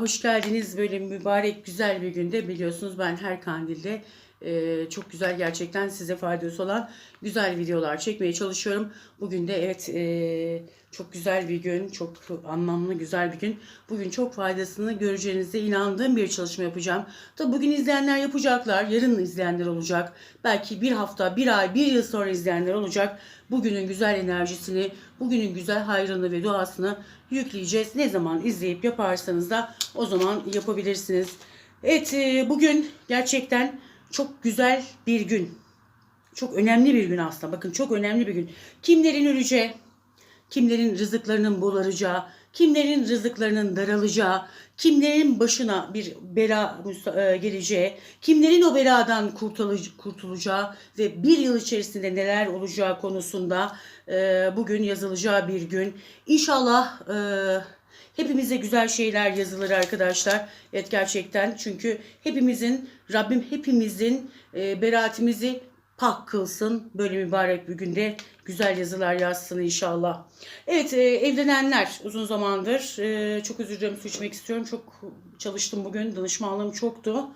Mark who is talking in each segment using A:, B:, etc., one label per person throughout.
A: hoş geldiniz. Böyle mübarek güzel bir günde biliyorsunuz ben her kandilde e, çok güzel gerçekten size faydası olan güzel videolar çekmeye çalışıyorum. Bugün de evet e, çok güzel bir gün, çok anlamlı güzel bir gün. Bugün çok faydasını göreceğinize inandığım bir çalışma yapacağım. Tabi bugün izleyenler yapacaklar, yarın izleyenler olacak. Belki bir hafta, bir ay, bir yıl sonra izleyenler olacak. Bugünün güzel enerjisini, bugünün güzel hayrını ve duasını yükleyeceğiz. Ne zaman izleyip yaparsanız da o zaman yapabilirsiniz. Evet e, bugün gerçekten çok güzel bir gün. Çok önemli bir gün aslında. Bakın çok önemli bir gün. Kimlerin öleceği, kimlerin rızıklarının bolaracağı, kimlerin rızıklarının daralacağı, kimlerin başına bir bela e, geleceği, kimlerin o beladan kurtulacağı ve bir yıl içerisinde neler olacağı konusunda e, bugün yazılacağı bir gün. İnşallah e, hepimize güzel şeyler yazılır arkadaşlar. Evet gerçekten çünkü hepimizin Rabbim hepimizin beraatimizi pak kılsın. Böyle mübarek bir günde güzel yazılar yazsın inşallah. Evet e, evlenenler uzun zamandır e, çok özür dilerim su içmek istiyorum. Çok çalıştım bugün danışmanlığım çoktu.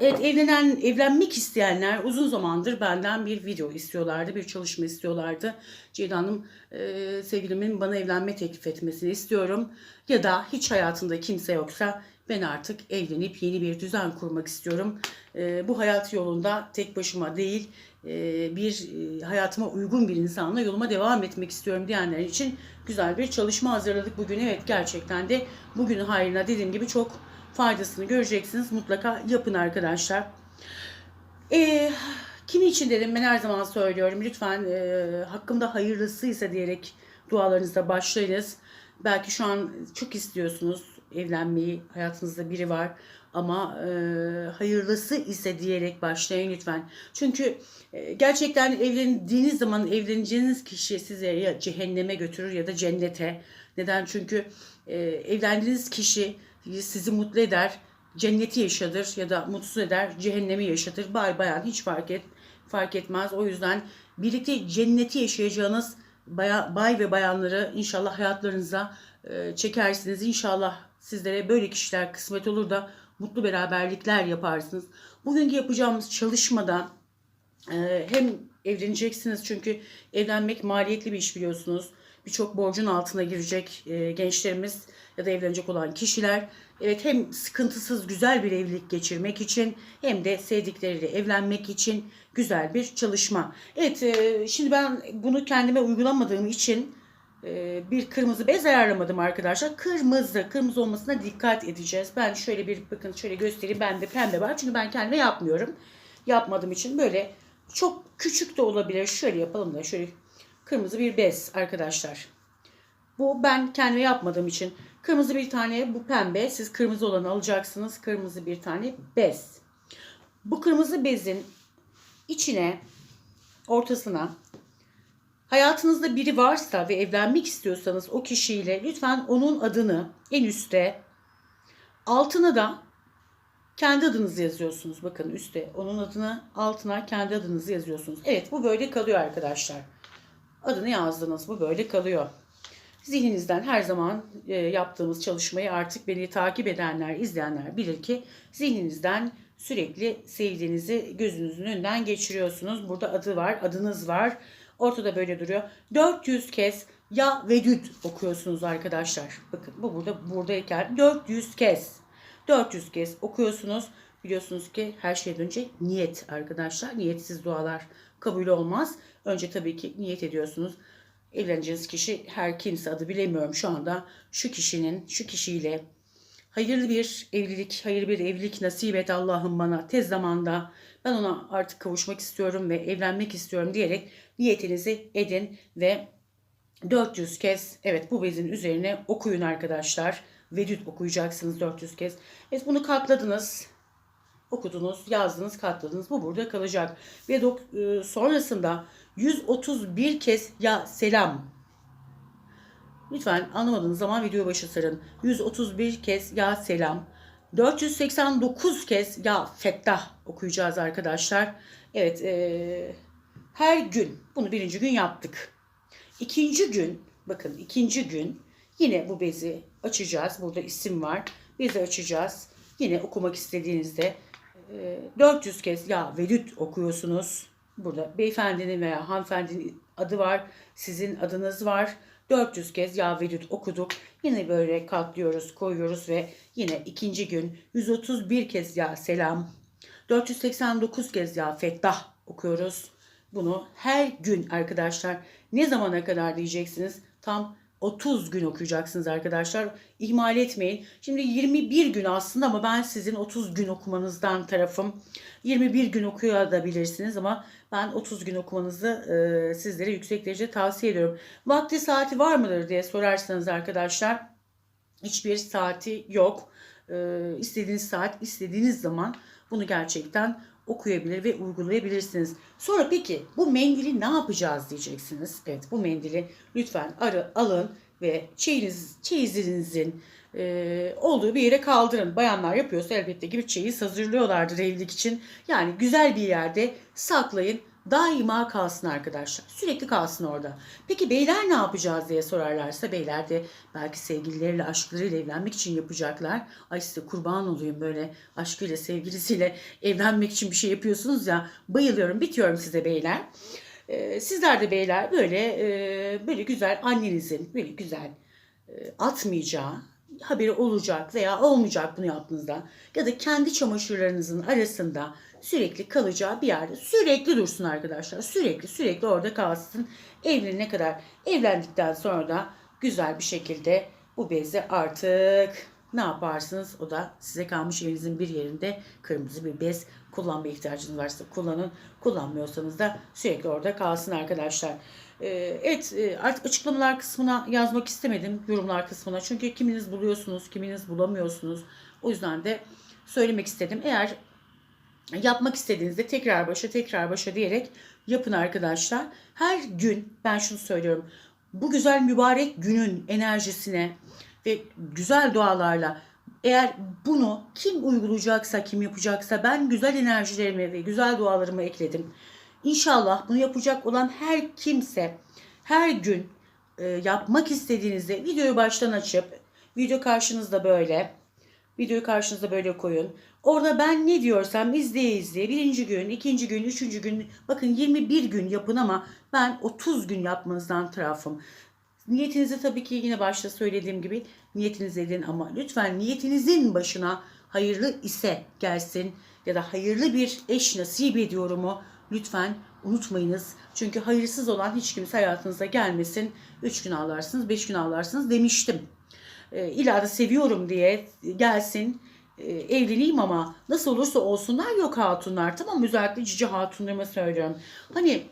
A: Evet evlenen evlenmek isteyenler uzun zamandır benden bir video istiyorlardı, bir çalışma istiyorlardı. Ceyda Hanım e, sevgilimin bana evlenme teklif etmesini istiyorum. Ya da hiç hayatında kimse yoksa ben artık evlenip yeni bir düzen kurmak istiyorum. E, bu hayat yolunda tek başıma değil e, bir e, hayatıma uygun bir insanla yoluma devam etmek istiyorum diyenler için güzel bir çalışma hazırladık bugün. Evet gerçekten de bugünün hayrına dediğim gibi çok faydasını göreceksiniz. Mutlaka yapın arkadaşlar. Ee, kimi için dedim ben her zaman söylüyorum. Lütfen e, hakkımda hayırlısıysa diyerek dualarınıza başlayınız. Belki şu an çok istiyorsunuz evlenmeyi. Hayatınızda biri var. Ama e, hayırlısı ise diyerek başlayın lütfen. Çünkü e, gerçekten evlendiğiniz zaman evleneceğiniz kişi size ya cehenneme götürür ya da cennete. Neden? Çünkü e, evlendiğiniz kişi sizi mutlu eder, cenneti yaşatır ya da mutsuz eder, cehennemi yaşatır. Bay bayan hiç fark et fark etmez. O yüzden birlikte cenneti yaşayacağınız baya, bay ve bayanları inşallah hayatlarınıza e, çekersiniz. İnşallah sizlere böyle kişiler kısmet olur da mutlu beraberlikler yaparsınız. Bugünkü yapacağımız çalışmada e, hem evleneceksiniz çünkü evlenmek maliyetli bir iş biliyorsunuz. Birçok borcun altına girecek e, gençlerimiz ya da evlenecek olan kişiler. Evet hem sıkıntısız güzel bir evlilik geçirmek için hem de sevdikleriyle evlenmek için güzel bir çalışma. Evet e, şimdi ben bunu kendime uygulamadığım için e, bir kırmızı bez ayarlamadım arkadaşlar. Kırmızı, kırmızı olmasına dikkat edeceğiz. Ben şöyle bir bakın şöyle göstereyim. Bende pembe var. Çünkü ben kendime yapmıyorum. Yapmadığım için böyle çok küçük de olabilir. Şöyle yapalım da şöyle kırmızı bir bez arkadaşlar. Bu ben kendime yapmadığım için. Kırmızı bir tane bu pembe. Siz kırmızı olanı alacaksınız. Kırmızı bir tane bez. Bu kırmızı bezin içine ortasına hayatınızda biri varsa ve evlenmek istiyorsanız o kişiyle lütfen onun adını en üstte altına da kendi adınızı yazıyorsunuz. Bakın üstte onun adını altına kendi adınızı yazıyorsunuz. Evet bu böyle kalıyor arkadaşlar. Adını yazdınız bu böyle kalıyor. Zihninizden her zaman e, yaptığımız çalışmayı artık beni takip edenler, izleyenler bilir ki zihninizden sürekli sevdiğinizi gözünüzün önünden geçiriyorsunuz. Burada adı var, adınız var. Ortada böyle duruyor. 400 kez ya vedüd okuyorsunuz arkadaşlar. Bakın bu burada buradayken 400 kez. 400 kez okuyorsunuz. Biliyorsunuz ki her şeyden önce niyet arkadaşlar. Niyetsiz dualar kabul olmaz. Önce tabii ki niyet ediyorsunuz evleneceğiniz kişi her kimse adı bilemiyorum şu anda şu kişinin şu kişiyle hayırlı bir evlilik, hayırlı bir evlilik nasip et Allah'ım bana tez zamanda ben ona artık kavuşmak istiyorum ve evlenmek istiyorum diyerek niyetinizi edin ve 400 kez evet bu bezin üzerine okuyun arkadaşlar. Vedüt okuyacaksınız 400 kez. Evet bunu katladınız. Okudunuz, yazdınız, katladınız. Bu burada kalacak. Ve e, sonrasında 131 kez ya selam. Lütfen anlamadığınız zaman video başı sarın. 131 kez ya selam. 489 kez ya fettah okuyacağız arkadaşlar. Evet e, her gün bunu birinci gün yaptık. İkinci gün bakın ikinci gün Yine bu bezi açacağız. Burada isim var. Bezi açacağız. Yine okumak istediğinizde e, 400 kez ya Velüt okuyorsunuz. Burada beyefendinin veya hanımefendinin adı var. Sizin adınız var. 400 kez ya Velüt okuduk. Yine böyle katlıyoruz, koyuyoruz ve yine ikinci gün 131 kez ya selam. 489 kez ya fettah okuyoruz. Bunu her gün arkadaşlar ne zamana kadar diyeceksiniz? Tam 30 gün okuyacaksınız arkadaşlar. İhmal etmeyin. Şimdi 21 gün aslında ama ben sizin 30 gün okumanızdan tarafım. 21 gün okuyabilirsiniz ama ben 30 gün okumanızı e, sizlere yüksek derece tavsiye ediyorum. Vakti saati var mıdır diye sorarsanız arkadaşlar hiçbir saati yok. E, istediğiniz saat, istediğiniz zaman bunu gerçekten okuyabilir ve uygulayabilirsiniz. Sonra peki bu mendili ne yapacağız diyeceksiniz. Evet bu mendili lütfen arı, alın ve çeyiz, çeyizinizin e, olduğu bir yere kaldırın. Bayanlar yapıyorsa elbette ki bir çeyiz hazırlıyorlardır evlilik için. Yani güzel bir yerde saklayın. Daima kalsın arkadaşlar. Sürekli kalsın orada. Peki beyler ne yapacağız diye sorarlarsa beyler de belki sevgilileriyle, aşklarıyla evlenmek için yapacaklar. Ay size kurban olayım böyle aşkıyla, sevgilisiyle evlenmek için bir şey yapıyorsunuz ya. Bayılıyorum, bitiyorum size beyler. Ee, sizler de beyler böyle e, böyle güzel annenizin böyle güzel e, atmayacağı haberi olacak veya olmayacak bunu yaptığınızda ya da kendi çamaşırlarınızın arasında sürekli kalacağı bir yerde sürekli dursun arkadaşlar. Sürekli sürekli orada kalsın. Evlenene kadar evlendikten sonra da güzel bir şekilde bu bezi artık ne yaparsınız? O da size kalmış evinizin bir yerinde kırmızı bir bez kullanma ihtiyacınız varsa kullanın. Kullanmıyorsanız da sürekli orada kalsın arkadaşlar. Ee, evet e, artık açıklamalar kısmına yazmak istemedim yorumlar kısmına. Çünkü kiminiz buluyorsunuz, kiminiz bulamıyorsunuz. O yüzden de söylemek istedim. Eğer yapmak istediğinizde tekrar başa tekrar başa diyerek yapın arkadaşlar. Her gün ben şunu söylüyorum. Bu güzel mübarek günün enerjisine ve güzel dualarla eğer bunu kim uygulayacaksa, kim yapacaksa ben güzel enerjilerimi ve güzel dualarımı ekledim. İnşallah bunu yapacak olan her kimse her gün e, yapmak istediğinizde videoyu baştan açıp video karşınızda böyle videoyu karşınızda böyle koyun. Orada ben ne diyorsam izleye izleye birinci gün, ikinci gün, üçüncü gün bakın 21 gün yapın ama ben 30 gün yapmanızdan tarafım. Niyetinizi tabii ki yine başta söylediğim gibi niyetiniz edin ama lütfen niyetinizin başına hayırlı ise gelsin ya da hayırlı bir eş nasip ediyorumu lütfen unutmayınız. Çünkü hayırsız olan hiç kimse hayatınıza gelmesin. 3 gün ağlarsınız, 5 gün ağlarsınız demiştim. E, illa da seviyorum diye gelsin e, evleneyim ama nasıl olursa olsunlar yok hatunlar. Tamam özellikle cici hatunlarıma söylüyorum. Hani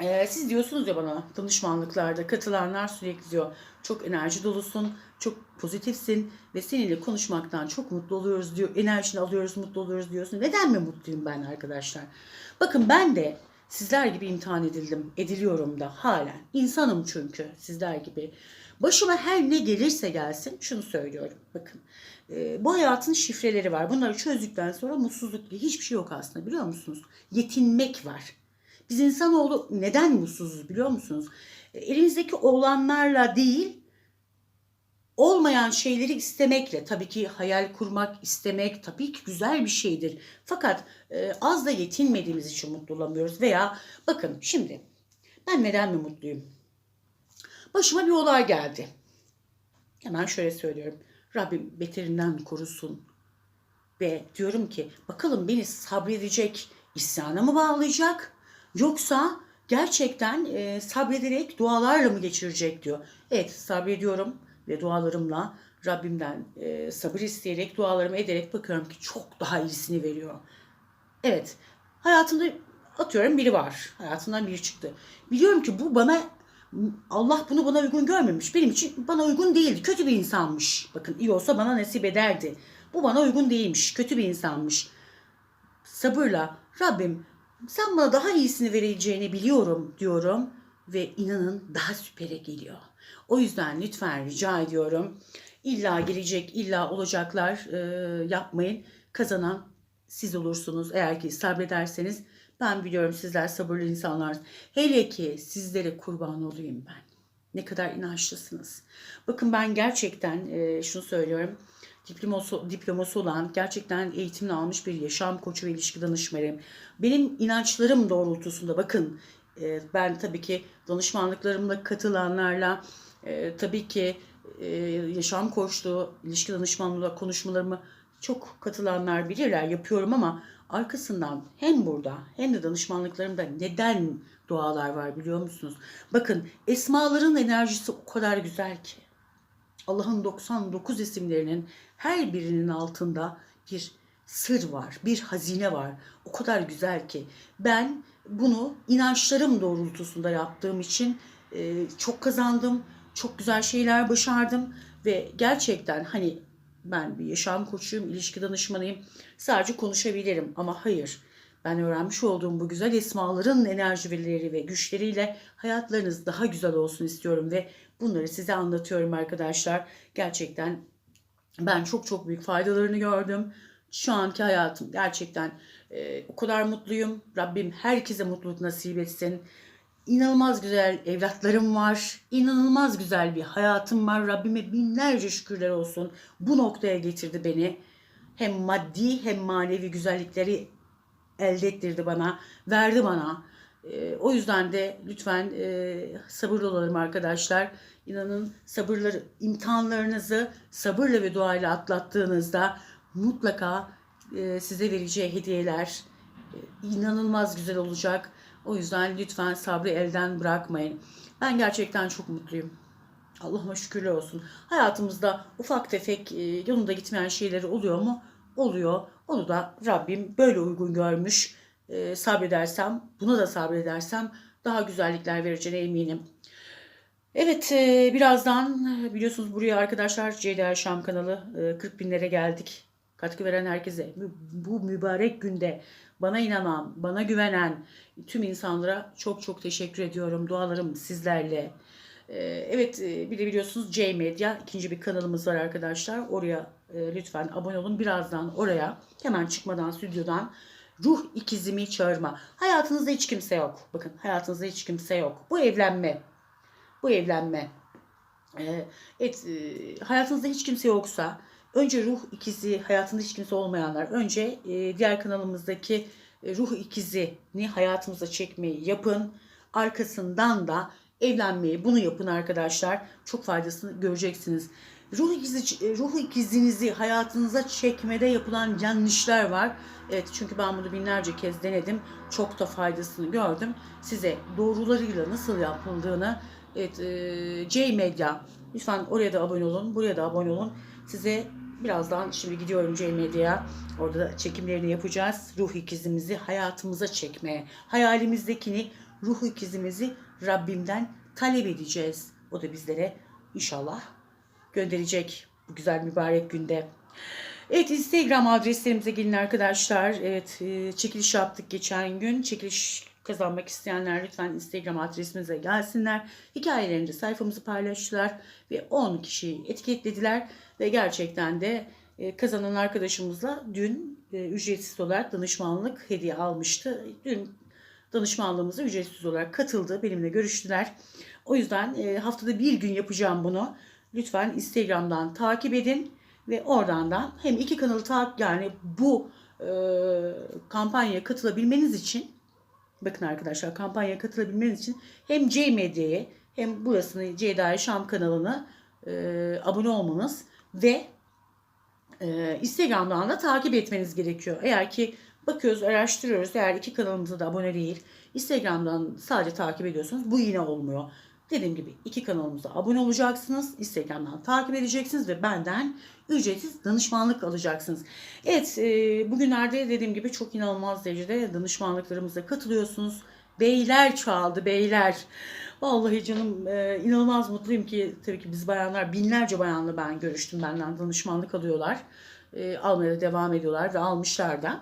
A: ee, siz diyorsunuz ya bana danışmanlıklarda katılanlar sürekli diyor çok enerji dolusun, çok pozitifsin ve seninle konuşmaktan çok mutlu oluyoruz diyor. Enerjini alıyoruz, mutlu oluyoruz diyorsun. Neden mi mutluyum ben arkadaşlar? Bakın ben de sizler gibi imtihan edildim, ediliyorum da halen. İnsanım çünkü sizler gibi. Başıma her ne gelirse gelsin şunu söylüyorum. Bakın e, bu hayatın şifreleri var. Bunları çözdükten sonra mutsuzluk diye hiçbir şey yok aslında biliyor musunuz? Yetinmek var. Biz insanoğlu neden mutsuzuz biliyor musunuz? E, elimizdeki olanlarla değil, olmayan şeyleri istemekle tabii ki hayal kurmak, istemek tabii ki güzel bir şeydir. Fakat e, az da yetinmediğimiz için mutlu olamıyoruz veya bakın şimdi ben neden mi mutluyum? Başıma bir olay geldi. Hemen şöyle söylüyorum. Rabbim beterinden korusun. Ve diyorum ki bakalım beni sabredecek isyana mı bağlayacak? Yoksa gerçekten e, sabrederek dualarla mı geçirecek diyor. Evet sabrediyorum ve dualarımla Rabbimden e, sabır isteyerek dualarımı ederek bakıyorum ki çok daha iyisini veriyor. Evet hayatımda atıyorum biri var. Hayatımdan biri çıktı. Biliyorum ki bu bana Allah bunu bana uygun görmemiş. Benim için bana uygun değildi. Kötü bir insanmış. Bakın iyi olsa bana nasip ederdi. Bu bana uygun değilmiş. Kötü bir insanmış. Sabırla Rabbim sen bana daha iyisini vereceğini biliyorum diyorum ve inanın daha süpere geliyor. O yüzden lütfen rica ediyorum. İlla gelecek, illa olacaklar e, yapmayın. Kazanan siz olursunuz eğer ki sabrederseniz. Ben biliyorum sizler sabırlı insanlar. Hele ki sizlere kurban olayım ben. Ne kadar inançlısınız. Bakın ben gerçekten e, şunu söylüyorum. Diploması, diploması olan, gerçekten eğitimini almış bir yaşam koçu ve ilişki danışmanıyım. Benim inançlarım doğrultusunda bakın e, ben tabii ki danışmanlıklarımla katılanlarla e, tabii ki e, yaşam koçluğu, ilişki danışmanlığı konuşmalarımı çok katılanlar bilirler yapıyorum ama arkasından hem burada hem de danışmanlıklarımda neden dualar var biliyor musunuz? Bakın esmaların enerjisi o kadar güzel ki. Allah'ın 99 isimlerinin her birinin altında bir sır var, bir hazine var. O kadar güzel ki ben bunu inançlarım doğrultusunda yaptığım için e, çok kazandım, çok güzel şeyler başardım ve gerçekten hani ben bir yaşam koçuyum, ilişki danışmanıyım. Sadece konuşabilirim ama hayır. Ben öğrenmiş olduğum bu güzel esmaların enerjileri ve güçleriyle hayatlarınız daha güzel olsun istiyorum ve bunları size anlatıyorum arkadaşlar. Gerçekten ben çok çok büyük faydalarını gördüm. Şu anki hayatım gerçekten e, o kadar mutluyum. Rabbim herkese mutluluk nasip etsin. İnanılmaz güzel evlatlarım var. İnanılmaz güzel bir hayatım var. Rabbime binlerce şükürler olsun. Bu noktaya getirdi beni. Hem maddi hem manevi güzellikleri elde ettirdi bana. Verdi bana. E, o yüzden de lütfen e, sabırlı olalım arkadaşlar. İnanın sabırları, imtihanlarınızı sabırla ve duayla atlattığınızda mutlaka e, size vereceği hediyeler e, inanılmaz güzel olacak. O yüzden lütfen sabrı elden bırakmayın. Ben gerçekten çok mutluyum. Allah'ıma şükürler olsun. Hayatımızda ufak tefek e, yolunda gitmeyen şeyleri oluyor mu? Oluyor. Onu da Rabbim böyle uygun görmüş. E, sabredersem, buna da sabredersem daha güzellikler vereceğine eminim. Evet e, birazdan e, biliyorsunuz buraya arkadaşlar Ceyda Şam kanalı e, 40 binlere geldik. Katkı veren herkese bu mübarek günde bana inanan, bana güvenen tüm insanlara çok çok teşekkür ediyorum. Dualarım sizlerle. E, Evet e, bir de biliyorsunuz C Medya ikinci bir kanalımız var arkadaşlar. Oraya lütfen abone olun. Birazdan oraya hemen çıkmadan stüdyodan ruh ikizimi çağırma. Hayatınızda hiç kimse yok. Bakın hayatınızda hiç kimse yok. Bu evlenme bu evlenme. Ee, evet, e, hayatınızda hiç kimse yoksa önce ruh ikizi, hayatında hiç kimse olmayanlar önce e, diğer kanalımızdaki e, ruh ikizini hayatımıza çekmeyi yapın. Arkasından da evlenmeyi bunu yapın arkadaşlar. Çok faydasını göreceksiniz. Ruh ikizi, e, ruh ikizinizi hayatınıza çekmede yapılan yanlışlar var. Evet çünkü ben bunu binlerce kez denedim. Çok da faydasını gördüm. Size doğrularıyla nasıl yapıldığını Evet, e, C Medya. Lütfen oraya da abone olun, buraya da abone olun. Size birazdan şimdi gidiyorum C Medya'ya. Orada da çekimlerini yapacağız. Ruh ikizimizi hayatımıza çekmeye. Hayalimizdekini, ruh ikizimizi Rabbimden talep edeceğiz. O da bizlere inşallah gönderecek bu güzel mübarek günde. Evet Instagram adreslerimize gelin arkadaşlar. Evet e, çekiliş yaptık geçen gün. Çekiliş kazanmak isteyenler lütfen Instagram adresimize gelsinler. Hikayelerini sayfamızı paylaştılar ve 10 kişiyi etiketlediler ve gerçekten de e, kazanan arkadaşımızla dün e, ücretsiz olarak danışmanlık hediye almıştı. Dün danışmanlığımıza ücretsiz olarak katıldı. Benimle görüştüler. O yüzden haftada bir gün yapacağım bunu. Lütfen Instagram'dan takip edin ve oradan da hem iki kanalı takip yani bu e, kampanyaya katılabilmeniz için bakın arkadaşlar kampanyaya katılabilmeniz için hem C Medya'yı hem burasını Ceyda Şam kanalını e, abone olmanız ve e, Instagram'dan da takip etmeniz gerekiyor. Eğer ki bakıyoruz, araştırıyoruz. Eğer iki kanalımıza da abone değil, Instagram'dan sadece takip ediyorsanız bu yine olmuyor. Dediğim gibi iki kanalımıza abone olacaksınız. Instagram'dan takip edeceksiniz ve benden ücretsiz danışmanlık alacaksınız. Evet, e, bugünlerde dediğim gibi çok inanılmaz derecede danışmanlıklarımıza katılıyorsunuz. Beyler çoğaldı, beyler. Vallahi canım e, inanılmaz mutluyum ki tabii ki biz bayanlar binlerce bayanla ben görüştüm benden danışmanlık alıyorlar. E, almaya devam ediyorlar ve almışlar da.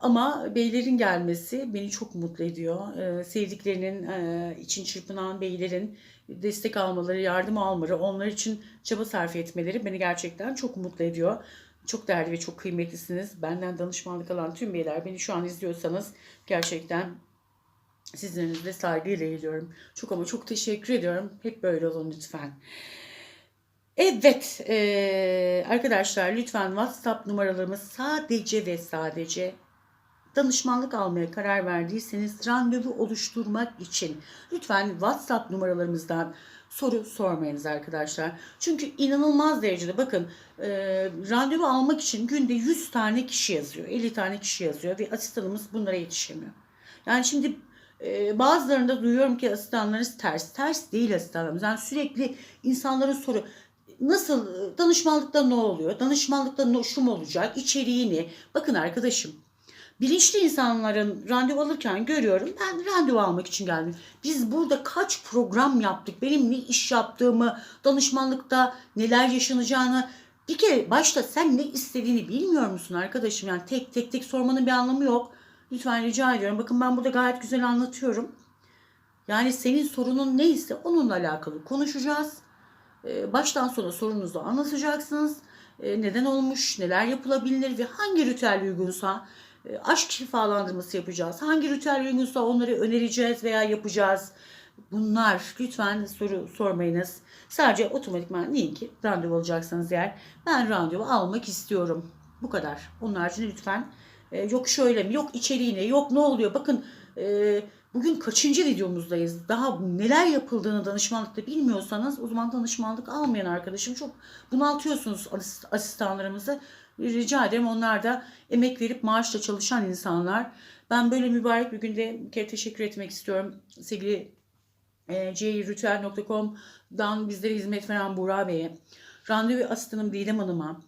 A: Ama beylerin gelmesi beni çok mutlu ediyor. E, sevdiklerinin e, için çırpınan beylerin destek almaları, yardım almaları, onlar için çaba sarf etmeleri beni gerçekten çok mutlu ediyor. Çok değerli ve çok kıymetlisiniz. Benden danışmanlık alan tüm beyler beni şu an izliyorsanız gerçekten Sizlerinizi de saygıyla eğiliyorum. Çok ama çok teşekkür ediyorum. Hep böyle olun lütfen. Evet eee, arkadaşlar lütfen WhatsApp numaralarımız sadece ve sadece danışmanlık almaya karar verdiyseniz randevu oluşturmak için lütfen WhatsApp numaralarımızdan soru sormayınız arkadaşlar. Çünkü inanılmaz derecede bakın e, randevu almak için günde 100 tane kişi yazıyor, 50 tane kişi yazıyor ve asistanımız bunlara yetişemiyor. Yani şimdi e, bazılarında duyuyorum ki asistanlarınız ters. Ters değil asistanlarımız. Yani sürekli insanların soru nasıl danışmanlıkta ne oluyor? Danışmanlıkta ne, şu mu olacak? İçeriği ne? Bakın arkadaşım bilinçli insanların randevu alırken görüyorum. Ben randevu almak için geldim. Biz burada kaç program yaptık? Benim ne iş yaptığımı, danışmanlıkta neler yaşanacağını bir kere başta sen ne istediğini bilmiyor musun arkadaşım? Yani tek tek tek sormanın bir anlamı yok. Lütfen rica ediyorum. Bakın ben burada gayet güzel anlatıyorum. Yani senin sorunun neyse onunla alakalı konuşacağız. Ee, Baştan sona sorunuzu anlatacaksınız. Ee, Neden olmuş, neler yapılabilir ve hangi ritüel uygunsa aşk şifalandırması yapacağız. Hangi ritüel uygunsa onları önereceğiz veya yapacağız. Bunlar lütfen soru sormayınız. Sadece otomatikman deyin ki randevu alacaksanız eğer ben randevu almak istiyorum. Bu kadar. Onun haricinde lütfen e, yok şöyle mi, yok içeriğine, yok ne oluyor. Bakın e, bugün kaçıncı videomuzdayız. Daha neler yapıldığını danışmanlıkta bilmiyorsanız o zaman danışmanlık almayan arkadaşım çok bunaltıyorsunuz asist- asistanlarımızı. Rica ederim onlar da emek verip maaşla çalışan insanlar. Ben böyle mübarek bir günde bir kere teşekkür etmek istiyorum. Sevgili e, critüel.com'dan bizlere hizmet veren Buğra Bey'e, randevu asistanım Didem Hanım'a,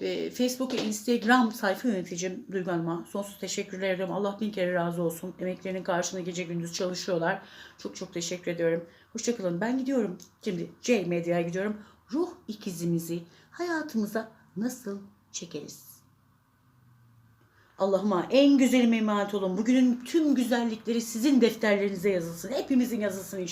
A: ve Facebook ve Instagram sayfa yöneticim Duygu Hanım'a sonsuz teşekkürler ediyorum. Allah bin kere razı olsun. Emeklerinin karşılığında gece gündüz çalışıyorlar. Çok çok teşekkür ediyorum. Hoşçakalın. Ben gidiyorum. Şimdi C Medya'ya gidiyorum. Ruh ikizimizi hayatımıza nasıl çekeriz? Allah'ıma en güzelim emanet olun. Bugünün tüm güzellikleri sizin defterlerinize yazılsın. Hepimizin yazılsın inşallah.